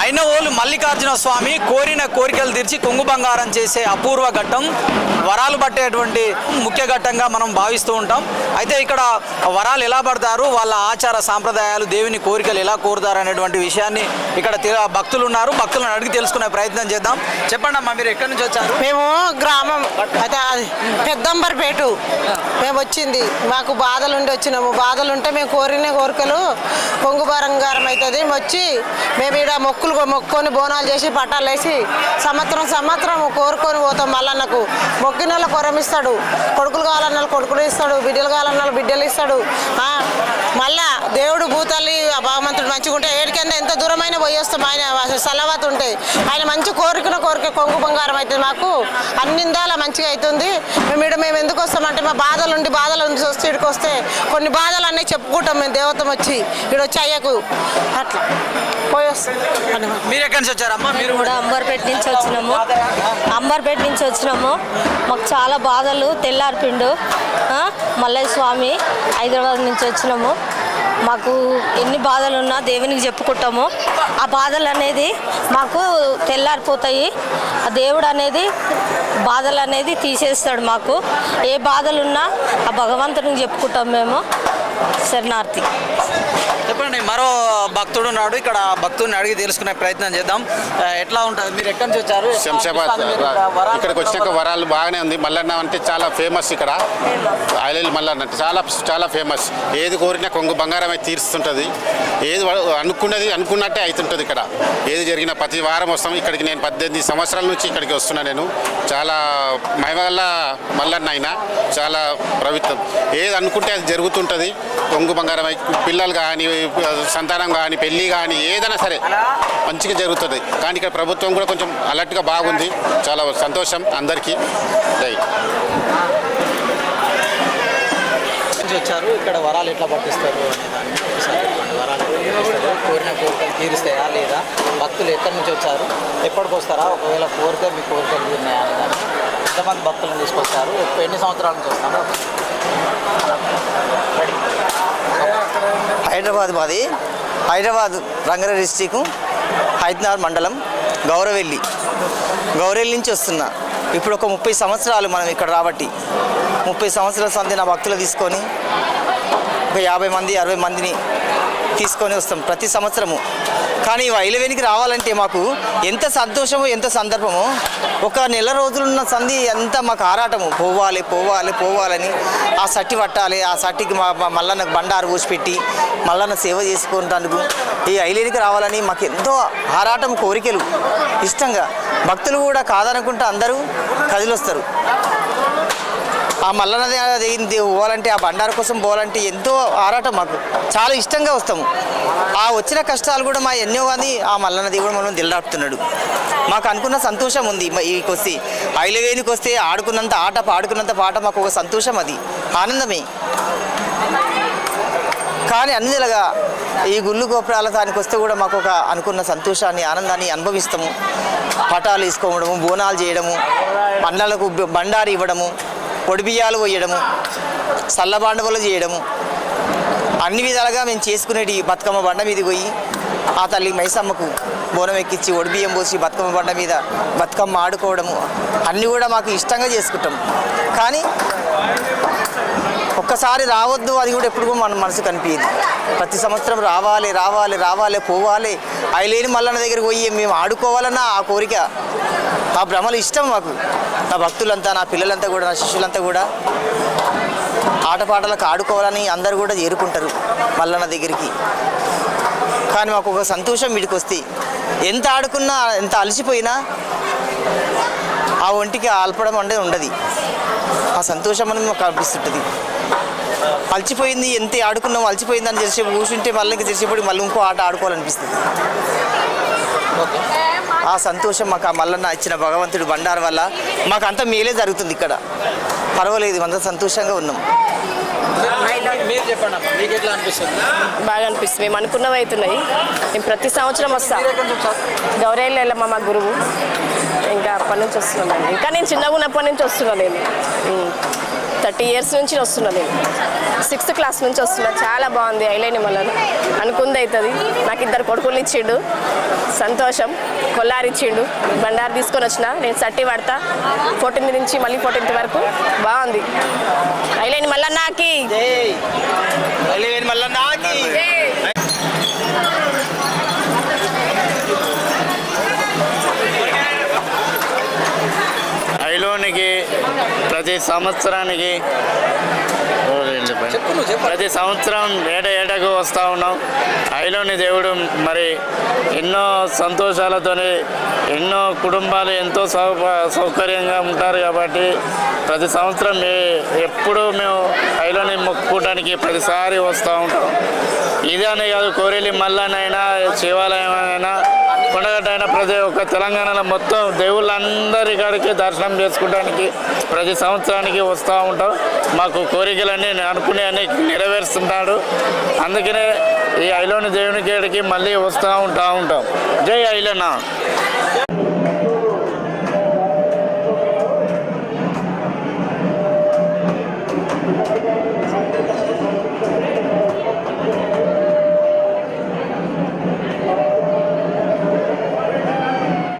అయినవోలు మల్లికార్జున స్వామి కోరిన కోరికలు తీర్చి కొంగు బంగారం చేసే అపూర్వ ఘట్టం. వరాలు పట్టేటువంటి ముఖ్య ఘట్టంగా మనం భావిస్తూ ఉంటాం. అయితే ఇక్కడ వరాలు ఎలా పడతారు? వాళ్ళ ఆచార సాంప్రదాయాలు దేవుని కోరికలు ఎలా కోరుతారు అనేటువంటి విషయాన్ని ఇక్కడ భక్తులు ఉన్నారు. భక్తులను అడిగి తెలుసుకునే ప్రయత్నం చేద్దాం. చెప్పండి అమ్మా మీరు ఎక్కడి నుంచి వచ్చారు? మేము గ్రామం పెద్దంబర్పేట. మేము వచ్చింది మాకు బాధలు ఉండి వచ్చినాము. బాధలు ఉంటే మేము కోరిన కోరికలు పొంగు బంగారం అవుతుంది వచ్చి మేము ఈడ మొక్కులు మొక్కుకొని బోనాలు చేసి పట్టాలు వేసి సంవత్సరం సంవత్సరం కోరుకొని పోతాం మల్లన్నకు. మొక్కిన వాళ్ళ కొరమిస్తాడు. కొడుకులు కావాలన్న వాళ్ళు కొడుకులు ఇస్తాడు. బిడ్డలు కావాలన్న వాళ్ళు బిడ్డలు ఇస్తాడు. మళ్ళా దేవుడు భూతల్లి భగవంతుడు మంచిగా ఉంటే ఎంత దూరమైన పోయి వస్తాం ఆయన సలవత్ ఉంటే ఆయన మంచి కోరికన కోరిక కొంగు బంగారం అవుతుంది మాకు. అన్నిందాల మంచిగా అవుతుంది మేము ఇక్కడ మేము ఎందుకు వస్తామంటే మా బాధలు ఉండి బాధలు ఉండి వస్తే ఇక్కడికి వస్తే కొన్ని బాధలు అన్నీ చెప్పుకుంటాం మేము దేవతం వచ్చి ఇక్కడ వచ్చి అయ్యకు. అట్లా. పోయి వస్తాం మీరు ఎక్కడి నుంచి వచ్చారమ్మా మీరు కూడా. అంబర్పేట నుంచి వచ్చినాము. అంబర్పేట నుంచి వచ్చినాము మాకు చాలా బాధలు తెల్లారిపిండు. ఆ, మల్లయ్య స్వామి హైదరాబాద్ నుంచి వచ్చినాము. మాకు ఎన్ని బాధలు ఉన్నా దేవునికి చెప్పుకుంటాము. ఆ బాధలు అనేది మాకు తెల్లారిపోతాయి. ఆ దేవుడు అనేది బాధలు అనేది తీసేస్తాడు మాకు. ఏ బాధలున్నా ఆ భగవంతునికి చెప్పుకుంటాం మేము. శరణార్థి. చెప్పండి మరో భక్తుడు ఉన్నాడు. ఇక్కడ భక్తుడిని అడిగి తెలుసుకునే ప్రయత్నం చేద్దాం. ఎట్లా ఉంటుంది? మీరు ఎక్కడి నుంచి వచ్చారు? శంషాబాద్ ఇక్కడికి వచ్చినాక వరాలు బాగానే ఉంది. మల్లన్న అంటే చాలా ఫేమస్ ఇక్కడ. ఐలేలు మల్లన్న అంటే చాలా చాలా ఫేమస్ ఏది కోరినా కొంగు బంగారం అయితే తీరుస్తుంటుంది. ఏది అనుకున్నది అనుకున్నట్టే అవుతుంటుంది ఇక్కడ. ఏది జరిగినా ప్రతి వారం వస్తాం. ఇక్కడికి నేను పద్దెనిమిది సంవత్సరాల నుంచి ఇక్కడికి వస్తున్నా నేను. చాలా మహిమ వల్ల మల్లన్న అయినా చాలా ప్రభుత్వం ఏది అనుకుంటే అది జరుగుతుంటుంది. కొంగు బంగారం పిల్లలు కానీ సంతానం కానీ పెళ్ళి కానీ ఏదైనా సరే మంచిగా జరుగుతుంది. కానీ ఇక్కడ ప్రభుత్వం కూడా కొంచెం అలర్ట్గా బాగుంది. చాలా సంతోషం అందరికీ. వచ్చారు. ఇక్కడ వరాలు ఎట్లా పట్టిస్తారు ఒకసారి చెప్పండి. వరాలు పట్టిస్తారు? కోరిన కోరికలు తీరుస్తాయా లేదా? భక్తులు ఎక్కడి నుంచి వచ్చారు? ఎప్పటికి వస్తారా? ఒకవేళ కోరిక మీ కోరికలు తీరినాయా దాన్ని ఎంతమంది భక్తులను తీసుకొస్తారు? ఎన్ని సంవత్సరాల నుంచి వస్తారు? హైదరాబాద్ మాది. హైదరాబాద్ రంగారెడ్డి డిస్టిక్ హైదరాబాద్ మండలం గౌరవెల్లి. గౌరవెల్లి నుంచి వస్తున్నా. ఇప్పుడు ఒక ముప్పై సంవత్సరాలు మనం ఇక్కడ రాబట్టి. ముప్పై సంవత్సరాల సంధి నా భక్తులు తీసుకొని ఒక యాభై మంది అరవై మందిని తీసుకొని వస్తాం ప్రతి సంవత్సరము. కానీ వైలవేనికి రావాలంటే మాకు ఎంత సంతోషమో ఎంత సందర్భమో? ఒక నెల రోజులున్న సంధి ఎంత మాకు ఆరాటము. పోవాలి పోవాలి పోవాలని. ఆ సట్టి పట్టాలి ఆ సట్టికి మా మా మల్లన్న బండారు పోసిపెట్టి మల్లన్న సేవ చేసుకుంటాను ఈ ఐలేనికి రావాలని మాకు ఎంతో ఆరాటం కోరికలు. ఇష్టంగా. భక్తులు కూడా కాదనుకుంటే అందరూ కదిలొస్తారు. ఆ మల్లన్నది అది పోవాలంటే ఆ బండారు కోసం పోవాలంటే ఎంతో ఆరాటం మాకు. చాలా ఇష్టంగా వస్తాము. ఆ వచ్చిన కష్టాలు కూడా మా ఎన్నో అని ఆ మల్లన్నది కూడా మనం దిల్లాడుతున్నాడు మాకు అనుకున్న సంతోషం ఉంది. మ- ఈకి వస్తే ఐలవేనికి వస్తే ఆడుకున్నంత ఆట పాడుకున్నంత పాట మాకు ఒక సంతోషం అది. ఆనందమే. కానీ అన్నిలాగా ఈ గుళ్ళు గోపురాల దానికి వస్తే కూడా మాకు ఒక అనుకున్న సంతోషాన్ని ఆనందాన్ని అనుభవిస్తాము. పటాలు వేసుకోవడము బోనాలు చేయడము పండ్లకు బండారు బండారి ఇవ్వడము. పొడిబియ్యాలు పోయడము సల్లబాండవలు చేయడము అన్ని విధాలుగా మేము చేసుకునేటి బతుకమ్మ బండ మీద పోయి ఆ తల్లి మైసమ్మకు బోనం ఎక్కించి ఒడిబియ్యం పోసి బతుకమ్మ బండ మీద బతుకమ్మ ఆడుకోవడము అన్నీ కూడా మాకు ఇష్టంగా చేసుకుంటాం. కానీ ఒక్కసారి రావద్దు అది కూడా ఎప్పుడు మన మనసు కనిపించింది ప్రతి సంవత్సరం రావాలి రావాలి రావాలి పోవాలి. అవి లేని మల్లన్న దగ్గరికి పోయి మేము ఆడుకోవాలన్న ఆ కోరిక. ఆ భ్రమలు ఇష్టం మాకు. నా భక్తులంతా నా పిల్లలంతా కూడా నా శిష్యులంతా కూడా ఆటపాటలకు ఆడుకోవాలని అందరు కూడా చేరుకుంటారు మల్లన్న దగ్గరికి. కానీ మాకు ఒక సంతోషం వీటికి వస్తే ఎంత ఆడుకున్నా ఎంత అలసిపోయినా ఆ ఒంటికి ఆల్పడం అనేది ఉండదు. ఆ సంతోషం అనేది మాకు కనిపిస్తుంటుంది. అలసిపోయింది ఎంత ఆడుకున్నాం అలసిపోయింది అని తెలిసి కూర్చుంటే మళ్ళీ ఇంకా తెలిసిపోయి మళ్ళీ ఇంకో ఆట ఆడుకోవాలనిపిస్తుంది. ఓకే ఆ సంతోషం మాకు ఆ మల్లన్న ఇచ్చిన భగవంతుడు బండారు వల్ల మాకు అంత మేలే జరుగుతుంది ఇక్కడ. పర్వాలేదు అంత సంతోషంగా ఉన్నాం. బాగా అనిపిస్తుంది. మేము అనుకున్నవి అవుతున్నాయి మేము ప్రతి సంవత్సరం వస్తాం. గౌరయ్యలు వెళ్ళమ్మ మా గురువు. ఇంకా అప్పటి నుంచి వస్తున్నాను ఇంకా నేను చిన్నగా ఉన్నప్పటి నుంచి వస్తున్నాను నేను థర్టీ ఇయర్స్ నుంచి వస్తున్నాను నేను. సిక్స్త్ క్లాస్ నుంచి వస్తున్నా. చాలా బాగుంది ఐలైన్ మల్లన్న అనుకుంది అవుతుంది. నాకు ఇద్దరు కొడుకులు ఇచ్చిండు. సంతోషం. కొల్లారి ఇచ్చిండు. బండారు తీసుకొని వచ్చిన. నేను సట్టి పడతా. ఫోర్టీన్త్ నుంచి మళ్ళీ ఫోర్టీన్త్ వరకు. బాగుంది. ఐలైన్ మల్లన్నకి. ఐలోనికి ప్రతి సంవత్సరానికి ప్రతి సంవత్సరం ఏట ఏటకు వస్తూ ఉన్నాం. ఐలోని దేవుడు మరి ఎన్నో సంతోషాలతోని ఎన్నో కుటుంబాలు ఎంతో సౌ సౌకర్యంగా ఉంటారు కాబట్టి ప్రతి సంవత్సరం ఎప్పుడూ మేము ఐలోని మొక్కుకోవడానికి ప్రతిసారి వస్తూ ఉంటాం. ఇదే అనే కాదు కోరేలి మల్లనైనా శివాలయం అయినా కొండగట్ట ప్రతి ఒక్క తెలంగాణలో మొత్తం దేవుళ్ళందరి కాడికి దర్శనం చేసుకోవడానికి ప్రతి సంవత్సరానికి వస్తూ ఉంటాం. మాకు కోరికలన్నీ అనుకునే నెరవేరుస్తున్నాడు నెరవేరుస్తుంటాడు. అందుకనే ఈ ఐలోని దేవుని కాడికి మళ్ళీ వస్తూ ఉంటా ఉంటాం. జై ఐలన్న